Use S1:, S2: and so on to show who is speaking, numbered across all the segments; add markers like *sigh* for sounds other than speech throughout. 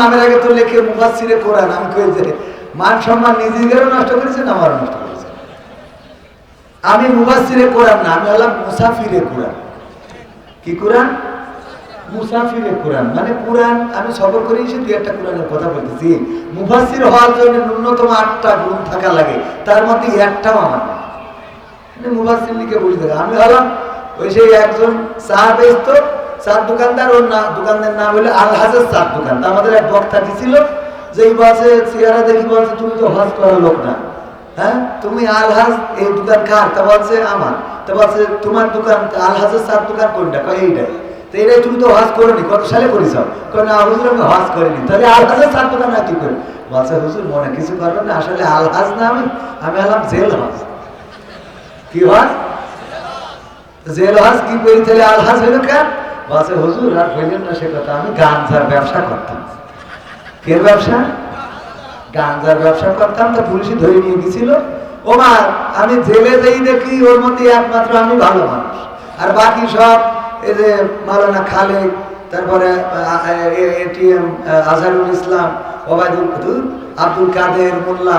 S1: নামের আগে তো লেখে মুফাসিরে কোরআন। আমি কই যে মান সম্মান নিজেদেরও নষ্ট করেছেন, আমারও নষ্ট করেছেন? আমি মুফাসিরে কোরআন না, আমি হলাম মুসাফিরে কোরআন। কি কোরআন? মুসাফিরে কোরআন। মানে কোরআন, আমি সফর করে এসে দুই একটা কোরআনের কথা বলতেছি। মুফাসির হওয়ার জন্য ন্যূনতম আটটা গুণ থাকা লাগে, তার মধ্যে একটাও আমার মুফাসির লিখে বলি থাকে আমি হলাম ওই সেই একজন চা বেচতো চার দোকানদার, ওর না দোকানদার নাম হলো আলহাজের চার দোকান। আমাদের এক বক্তা ছিল যে বসে চেহারা দেখি বলছে, তুমি তো হজ করার লোক না। হ্যাঁ? তুমি আলহাজ এই দোকান কার? তা বলছে, আমার। তা বলছে, তোমার দোকান আলহাজের চার দোকান কোনটা? এইটাই। তো এটাই তুমি তো হজ করনি, কত সালে করিস কয়, না, হুজুর, আমি হজ করিনি। তাহলে আলহাজের চার দোকান আর কি করি? বলছে, হুজুর, মনে কিছু করবেন না, আসলে আলহাজ না আমি আমি হলাম জেল হজ। কি হজ? জেল হজ কি করি? তাহলে আলহাজ হইল কেন বলছে, হুজুর, আর বললেন না সে কথা, আমি গাঞ্জার ব্যবসা করতাম। কের ব্যবসা? গাঞ্জার ব্যবসা করতাম, তো পুলিশে ধরে নিয়ে গেছিল। ও আমি জেলে যেই দেখি, ওর মধ্যে একমাত্র আমি ভালো মানুষ। আর বাকি সব এই যে মালানা খালেক তারপরে এটিএম আজহারুল ইসলাম, ওবায়দুল আব্দুল কাদের, মোল্লা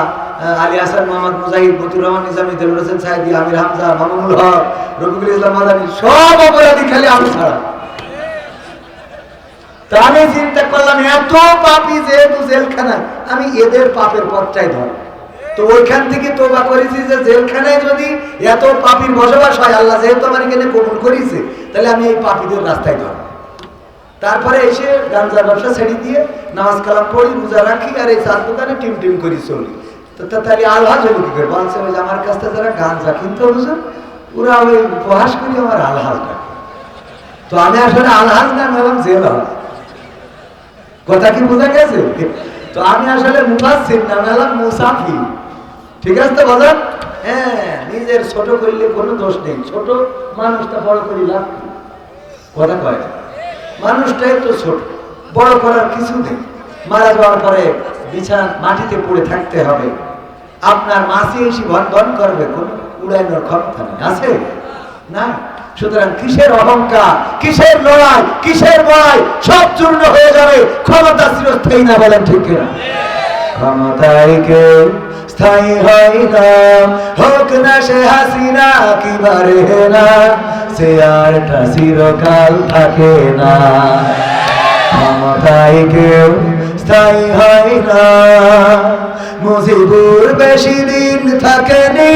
S1: আলী হাসান মোহাম্মদ মুজাহিদ মতুর রহমান নিজামী, দেলুর হোসেন সাহেদি আমির হামজা, মামুনুল হক, রফিকুল ইসলাম মাদানী, সব অপরাধী খালি আমি ছাড়া। আমি চিন্তা করলাম, এত পাপি যেহেতু জেলখানায় আমি এদের পাপের পথটাই ধর তো ওইখান থেকে তোবা করেছি যে জেলখানায় যদি এত পাপির বসবাস হয়, আল্লাহ যেহেতু আমার এখানে কবুল করেছে, তাহলে আমি এই পাপীদের রাস্তায় ধর তারপরে এসে গাঞ্জা ব্যবসা ছেড়ে দিয়ে নামাজ কালাম পড়ি, রোজা রাখি, আর এই চার দোকানে টিম টিম করি চলি। তো তাহলে আলহাজ হলো কি করে? বলছে ওই আমার কাছ থেকে যারা গাঞ্জা কিনতে হুজুর ওরা ওই উপহাস করি, আমার আলহাজ তো আমি আসলে আলহাজ না, আমি জেল হাজ কথা কি বোঝা গেছে? তো আমি আসলে মুফাসসির না আমি হলাম মুসাফির ঠিক আছে তো বাজার হ্যাঁ নিজের ছোট করলে কোনো দোষ নেই। ছোট মানুষটা বড় করি লাভ কথা কয়। মানুষটাই তো ছোট, বড় করার কিছু নেই। মারা যাওয়ার পরে বিছান মাটিতে পড়ে থাকতে হবে। আপনার মাসি এসে ভন ভন করবে, কোন উড়ানোর ক্ষমতা নেই। আছে? না সুতরাং কিসের অহংকার, কিসের লড়াই, কিসের বড়াই সব চূর্ণ হয়ে যাবে। ক্ষমতা চিরস্থায়ী না বলেন ঠিক কিনা? ক্ষমতায় কেউ স্থায়ী হয় না। হোক না সে হাসিনা, কি বারে না, সে আরটা চিরকাল থাকে না। ক্ষমতায় কেউ স্থায়ী হয় না। মুজিবুর বেশি দিন থাকেনি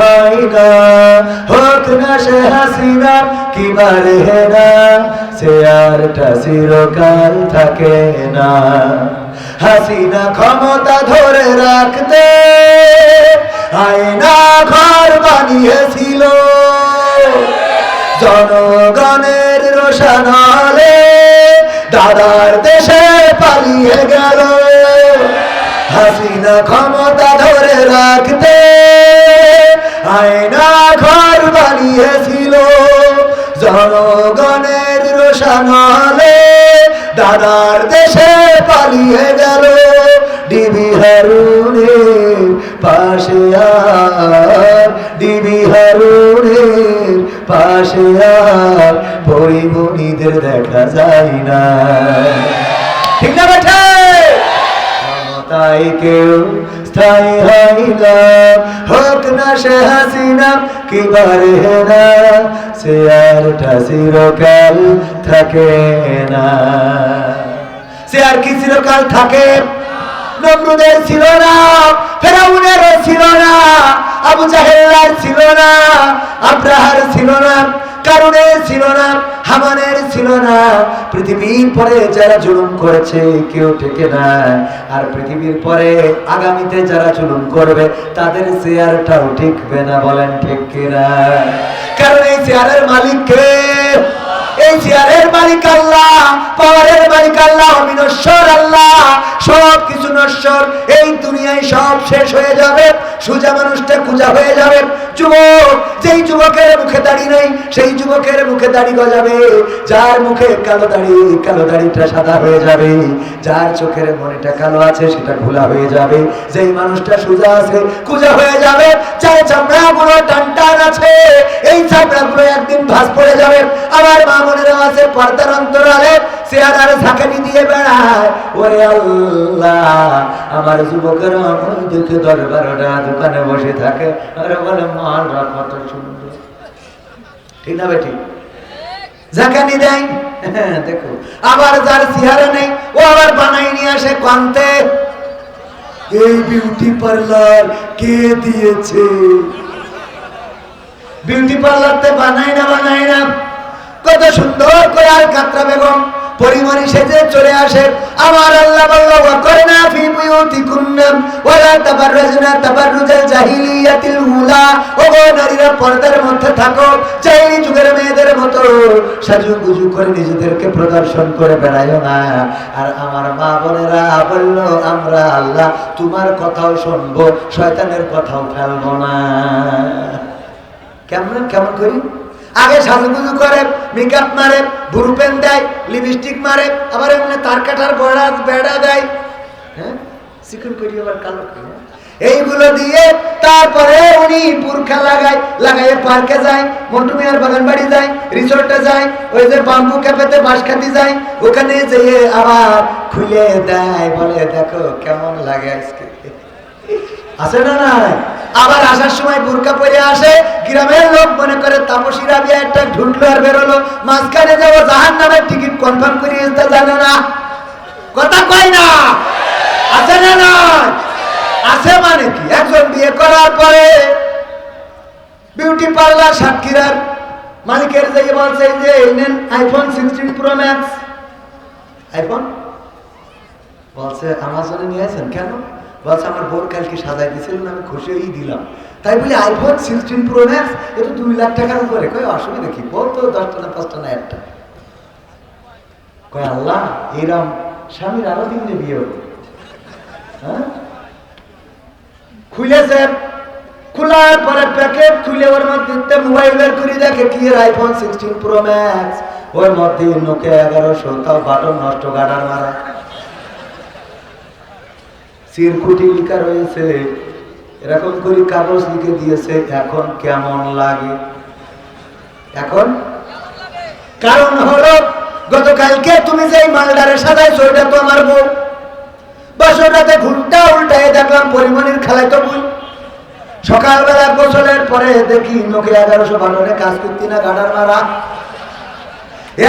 S1: হয় না হোক না সে হাসিনা কি বারে সে চিরকাল থাকে না। হাসিনা ক্ষমতা ধরে রাখতে আয়না ঘর বানিয়েছিল। জনগণের রোশানালে দাদার দেশে পালিয়ে গেল। হাসিনা ক্ষমতা ধরে রাখতে আয়না ঘর বানিয়েছিল। জনগণের রোশানালে দাদার দেশে পালিয়ে গেল। ডিবি হারুনের পাশে আর, ডিবি হারুনের পাশে আর, পরিমণিদের দেখা যায় না। ঠিক না ক্ষমতায় কেউ স্থায়ী হয় না হোক না সে হাসিনা, কি বারে না সে আরটা চিরকাল থাকে না। সে আর কি চিরকাল থাকে? নমরুদের ছিল না, ফেরাউনের ছিল না, আবু জাহেল্লার ছিল না, আব্রাহার ছিল না কারণের ছিল না, হামানের ছিল না। পৃথিবীর পরে যারা জুলুম করেছে, কেউ টেকে না। আর পৃথিবীর পরে আগামীতে যারা জুলুম করবে, তাদের চেয়ারটাও টিকবে না বলেন ঠিক কিনা? কারণ এই চেয়ারের মালিককে এই চেয়ারের মালিক আল্লাহ, পাওয়ারের মালিক আল্লাহ, অবিনশ্বর আল্লাহ। সব কিছু নশ্বর, এই দুনিয়ায় সব শেষ হয়ে যাবে, সুজা মানুষটা কুজা হয়ে যাবে। যেই যুবকের মুখে দাড়ি নেই, সেই যুবকের মুখে দাড়ি গজাবে। যার মুখে কালো দাড়ি, কালো দাড়িটা সাদা হয়ে যাবে। যার চোখের মনেটা কালো আছে, সেটা খোলা হয়ে যাবে। যেই মানুষটা সোজা আছে কুজা হয়ে যাবে। টান টান আছে, এই চামড়াগুলো একদিন ভাস পড়ে যাবে। মা বোনেরা আছে, পর্দার অন্তরালে। চেহারার ঝাঁকানি দিয়ে বেড়ায়। ওরে আল্লাহ আমার যুবকেরা ওই দেখে দশ বারোটা দোকানে বসে থাকে। আরে বলে মালরা কত সুন্দর। ঠিক না বেটি? ঝাঁকানি দেয়। হ্যাঁ, দেখো। আবার যার চেহারা নেই ও আবার বানাই নিয়ে আসে কান্তে এই বিউটি পার্লার কে দিয়েছে? বিউটি পার্লারতে বানাই না বানাই না। কত সুন্দর করে আর কাতরা বেগম। পরিমণি সেজে চলে আসে। আমার আল্লাহ বলল ওয়াকরনা ফি ওয়ালা তাবাররুজাল জাহিলিয়াতিল উলা। ও নারীরা পর্দার মধ্যে থাকো যুগের মেয়েদের মতো। সাজুগুজু করে নিজেদেরকে প্রদর্শন করে বেড়াইও না। আর আমার মা বোনেরা বলল, আমরা আল্লাহ তোমার কথাও শুনব, শয়তানের কথাও ফেলব না। কেমন কেমন করি? আগে সাজুগুজু করে মেকআপ মারে বুরু পেন দেয় লিপস্টিক মারে, আবার এমনি তার কাটার বড়া, বেড়া দেয়। হ্যাঁ? চিকন করি আবার কালো হ্যাঁ? এইগুলো দিয়ে তারপরে উনি বুরখা লাগায়, লাগাইয়ে পার্কে যায় মন্টু মিয়ার বাগান বাড়ি যায়, রিসোর্টে যায়, ওই যে বাম্বু ক্যাফেতে বাঁশ খাতি যায়, ওখানে যেয়ে আবার খুলে দেয়, বলে, দেখো কেমন লাগে আজকে। আছে না নাই আবার আসার সময় বুরকা পরে আসে, গ্রামের লোক মনে করে একটা ঢুকলো আর বেরোলো, মাঝখানে যাব জাহান নামের টিকিট কনফার্ম করে আসতে জানে না। কথা কয় না? আছে না নয় আছে মানে কি? একজন বিয়ে করার পরে বিউটি পার্লার সাতক্ষীরার মালিকের যে বলছে যে, এই নেন iPhone sixteen pro max iPhone বলছে, আমাজনে নিয়েছেন কেন? বলছে, আমার বোন কালকে সাজাই দিয়েছিলেন আমি খুশি দিলাম। তাই বলি আইফোন সিক্সটিন প্রো ম্যাক্স এটা দুই লাখ টাকার উপরে। কয়, অসুবিধা কি? বল তো দশটা না পাঁচটা না একটা? কয়, আল্লাহ, এরম স্বামীর আরও তিনটে বিয়ে হতো হ্যাঁ? খুলেছে খোলার পরে প্যাকেট খুলে ওর মধ্যে মোবাইল বের করে, দেখে কি আইফোন সিক্সটিন প্রো ম্যাক্স ওর মধ্যে নোকিয়া এগারোশো, তাও বাটন নষ্ট, গাডার মারা। চিরকুটি লিখা রয়েছে এরকম করে কাগজ লিখে দিয়েছে, এখন কেমন লাগে? এখন? কারণ হলো, গতকালকে তুমি যে মালদারে সাজাইছো ওটা তো আমার বউ। বাসটাতে ঘুরটা উল্টায় দেখলাম, পরিমণির খেলায় তো বই। সকালবেলা গোসলের পরে দেখি নোকে এগারোশো বারোনে কাজ করতি না গাডার মারা।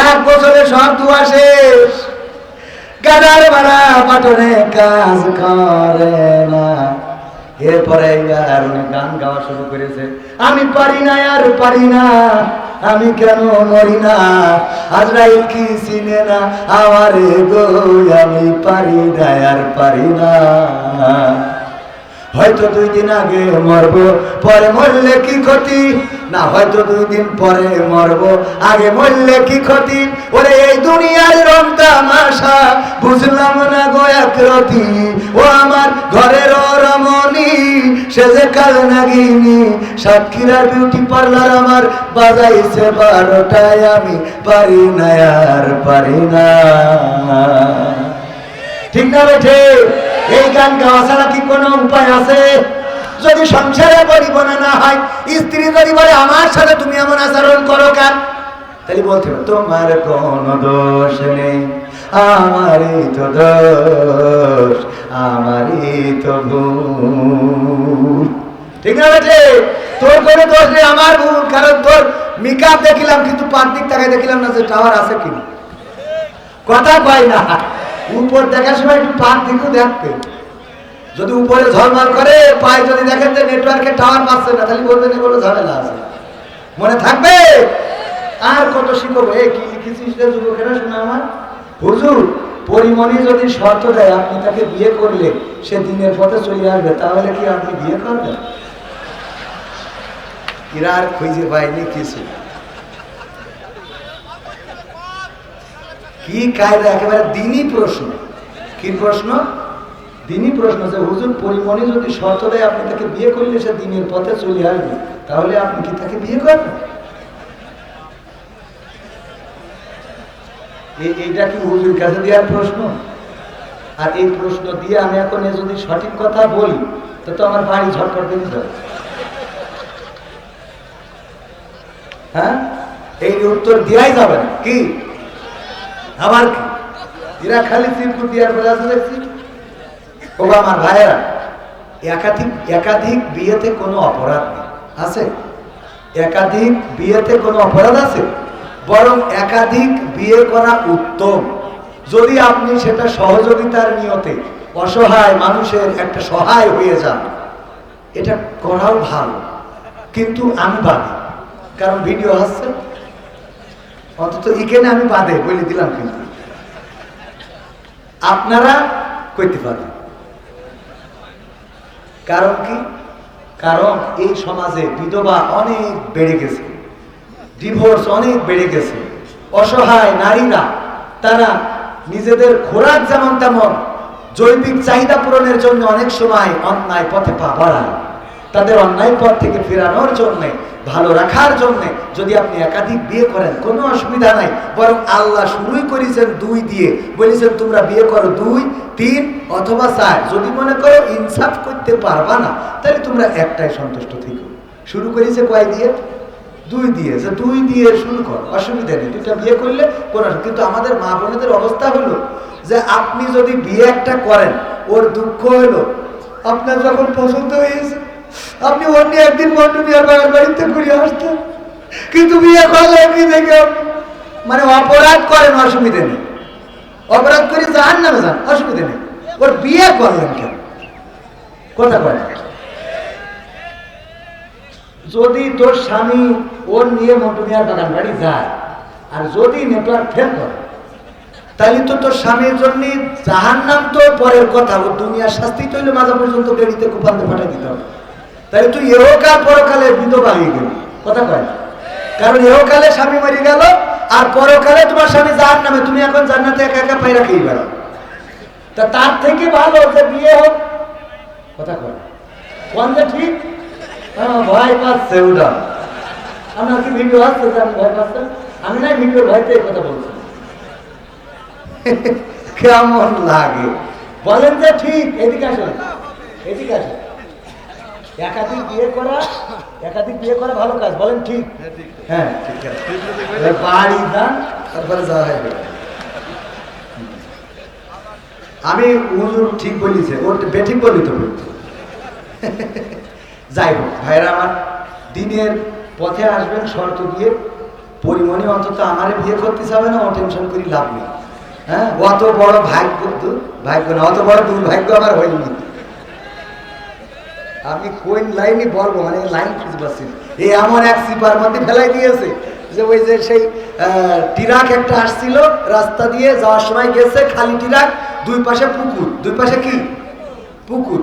S1: এক গোসলে সব ধোয়া শেষ। গাডার মারা বাটনে কাজ করে না। এরপরে আর গান গাওয়া শুরু করেছে। আমি পারি না, আর পারি না, আমি কেন মরি না? আজরাইল কি চিনে না? আমারে গো, আমি পারি না, আর পারি না। হয়তো দুই দিন আগে মরবো, পরে মরলে কি ক্ষতি? না, হয়তো দুই দিন পরে মরবো, আগে মরলে কি ক্ষতি? ওরে, এই দুনিয়ার রং তামাশা বুঝলাম না গো, এক রতি। কাল নাগিনি, সাতক্ষীরার বিউটি পার্লার আমার বাজাইছে বারোটায়, আমি পারি না, আর পারি না। ঠিক না বেঠে এই গান গাওয়া ছাড়া কি কোনো উপায় আছে? যদি সংসারে পরিবনা না হয়, স্ত্রী যদি বলে, আমার সাথে তুমি এমন আচরণ করো কেন? তাহলে বলতে তোমার কোনো দোষ নেই, আমারই তো দোষ, আমারই তো ভুল। ঠিক না বেঠে তোর কোনো দোষ নেই, আমার ভুল, কারণ তোর মিকাপ দেখিলাম, কিন্তু পার দিক তাকায় দেখিলাম না যে টাওয়ার আছে কিনা। কথা কয় না। উপর দেখার সময় একটু পাক দিকেও দেখতে যদি উপরে ঝলমাল করে, পায়ে যদি দেখেন যে নেটওয়ার্কে টাওয়ার পাচ্ছে না, তাহলে বলবেন কোনো ঝামেলা আছে। মনে থাকবে? আর কত শিখব? এ, কি লিখেছিস রে যুবকেরা, শোনা আমার? হুজুর, পরিমণি যদি শর্ত দেয়, আপনি তাকে বিয়ে করলে সে দিনের পথে চলে আসবে, তাহলে কি আপনি বিয়ে করবেন? এরা খুঁজে পায়নি কিছু। কি কায়দা? একেবারে দিনই প্রশ্ন। কি প্রশ্ন? দিনই প্রশ্ন যে, হুজুর, পরিমণি যদি শর্ত দেয়, আপনি তাকে বিয়ে করলে সে দিনের পথে চলে আসবে। তাহলে আপনি কি তাকে বিয়ে করবেন? এইটা কি হুজুর কাছে দেওয়ার প্রশ্ন? আর এই প্রশ্ন দিয়ে আমি এখন যদি সঠিক কথা বলি, তো তো আমার বাড়ি ঝটপট বেরিয়ে যাবে। হ্যাঁ? এই উত্তর দেওয়াই যাবে না। কি? আমার এরা খালি চিরকুট দেওয়ার পরে দেখছি ও আমার ভাইয়েরা, একাধিক একাধিক বিয়েতে কোনো অপরাধ নেই। আছে? একাধিক বিয়েতে কোনো অপরাধ আছে? বরং একাধিক বিয়ে করা উত্তম। যদি আপনি সেটা সহযোগিতার নিয়তে অসহায় মানুষের একটা সহায় হয়ে যান, এটা করাও ভালো। কিন্তু আমি বাদে। কারণ ভিডিও আসছে অন্তত এখানে আমি বাদে, বলে দিলাম কিন্তু। আপনারা করতে পারবেন। কারণ কি? কারণ এই সমাজে বিধবা অনেক বেড়ে গেছে ডিভোর্স অনেক বেড়ে গেছে, অসহায় নারীরা, তারা নিজেদের খোরাক যেমন তেমন, জৈবিক চাহিদা পূরণের জন্য অনেক সময় অন্যায় পথে পা বাড়ায়। তাদের অন্যায় পথ থেকে ফেরানোর জন্য ভালো রাখার জন্য যদি আপনি একাধিক বিয়ে করেন, কোনো অসুবিধা নাই। বরং আল্লাহ শুরুই করেছেন দুই দিয়ে। বলেছেন, তোমরা বিয়ে করো দুই, তিন অথবা চার। যদি মনে করো ইনসাফ করতে পারবা না, তাহলে তোমরা একটাই সন্তুষ্ট থেকো। শুরু করেছে কয় দিয়ে? দুই দিয়ে। যে দুই দিয়ে শুরু কর, অসুবিধা নেই। দুইটা বিয়ে করলে কোনো কিন্তু আমাদের মা বোনেদের অবস্থা হলো যে আপনি যদি বিয়ে একটা করেন, ওর দুঃখ হলো। আপনার যখন পছন্দ হয়েছে আপনি অন্য একদিন মন্টু বিয়ার বাগান বাড়িতে ঘুরে আসতেন। কিন্তু বিয়ে করলে কি দেখে মানে অপরাধ করেন অসুবিধা নেই। অপরাধ করে যান না যান, অসুবিধা নেই। ওর বিয়ে করলেন কেন? কথা কয় না। যদি তোর স্বামী ওর নিয়ে মন্টুমিয়ার বাগান বাড়ি যায়, আর যদি নেটওয়ার্ক ফেল করে, তাহলে তো তোর স্বামীর জন্য জাহান নাম তো পরের কথা। ও দুনিয়ার শাস্তি তৈলে মাঝে পর্যন্ত গাড়িতে কুপান্তে পাঠিয়ে দিতে হবে। তাহলে তুই এহকাল পরকালে বিধবা হয়ে গেলি। কথা কয়? কারণ এহকালে স্বামী মারি গেল, আর পরকালে তোমার স্বামী জাহান নামে তুমি এখন জান্নাতে একা একা পাই রাখেই বেড়াও। তা তার থেকে ভালো যে বিয়ে হোক, কথা কয়? কোন যে ঠিক? ভয় পাচ্ছে ওটা আমার কি ভিডিও আসছে যে আমি ভয় পাচ্ছেন আমি না ভিডিও ভয়তে কথা বলছি। *laughs* কেমন লাগে? বলেন যে ঠিক, এদিকে আসেন। এদিকে আসেন। একাধিক বিয়ে করা একাধিক বিয়ে করা ভালো কাজ বলেন ঠিক? হ্যাঁ ঠিক। আছে। বাড়ি যান তারপরে যাওয়া হবে আমি হুজুর ঠিক বলিছে ওর বেঠিক বলি তো *laughs* যাই হোক ভাইরা আমার দিনের পথে আসবেন শর্ত দিয়ে পরিমণি অন্তত আমারে বিয়ে করতে চাবে না ও টেনশন করি লাভ নেই। হ্যাঁ অত বড় ভাগ্য ভাগ্য না অত বড় দুর্ভাগ্য আমার হয়নি। আমি কোন লাইনে বলব মানে লাইন খুঁজে পাচ্ছি এই আমার এক সিপার মধ্যে ফেলাই দিয়েছে যে ওই যে সেই টিরাক একটা আসছিল, রাস্তা দিয়ে যাওয়ার সময় গেছে খালি টিরাক, দুই পাশে পুকুর। দুই পাশে কি? পুকুর।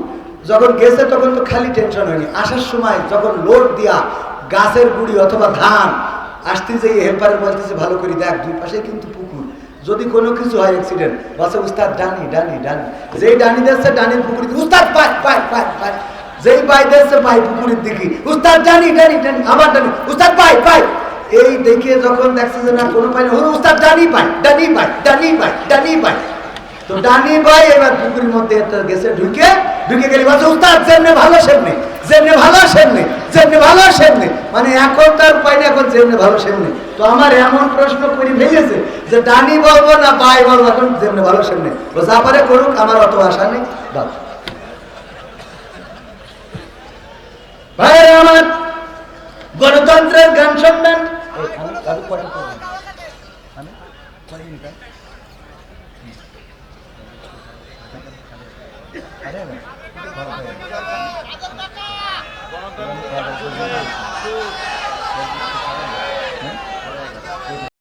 S1: যখন গেছে তখন তো খালি টেনশন হয়নি। আসার সময় যখন লোড দিয়া গাছের গুড়ি অথবা ধান আসতে যে হেল্পারের বলতেছে, ভালো করে দেখ, দুই পাশে কিন্তু পুকুর। যদি কোনো কিছু হয় অ্যাক্সিডেন্ট বাসে উস্তাদ, ডানি ডানি ডানি। যেই ডানি দিচ্ছে ডানির পুকুরি উস্তাদ পাই পাই পাই পাই যেই পাই দিচ্ছে পাই পুকুরের দিকে। উস্তাদ ডানি ডানি ডানি আবার ডানি উস্তাদ পাই পাই এই দেখে যখন দেখছে যে না, কোনো পাই হলো উস্তাদ ডানি পাই ডানি পাই ডানি পাই ডানি পাই তো ডানি ভাই, এবার পুকুরের মধ্যে একটা গেছে, ঢুকে ঢুকে গেলে বলছে, উস্তাদ, যেমনি ভালো, সেমনি, যেমনি ভালো, সেমনি, যেমনি ভালো, সেমনি। মানে এখন তার পাই না এখন, যেমনি ভালো, সেমনি। তো আমার এমন প্রশ্ন করে ভেঙেছে যে ডানি বলব না পাই বলব, এখন যেমনি ভালো, সেমনি। ও যা পারে করুক, আমার অত আশা নেই বাস ভাই আমার গণতন্ত্রের গান শুনবেন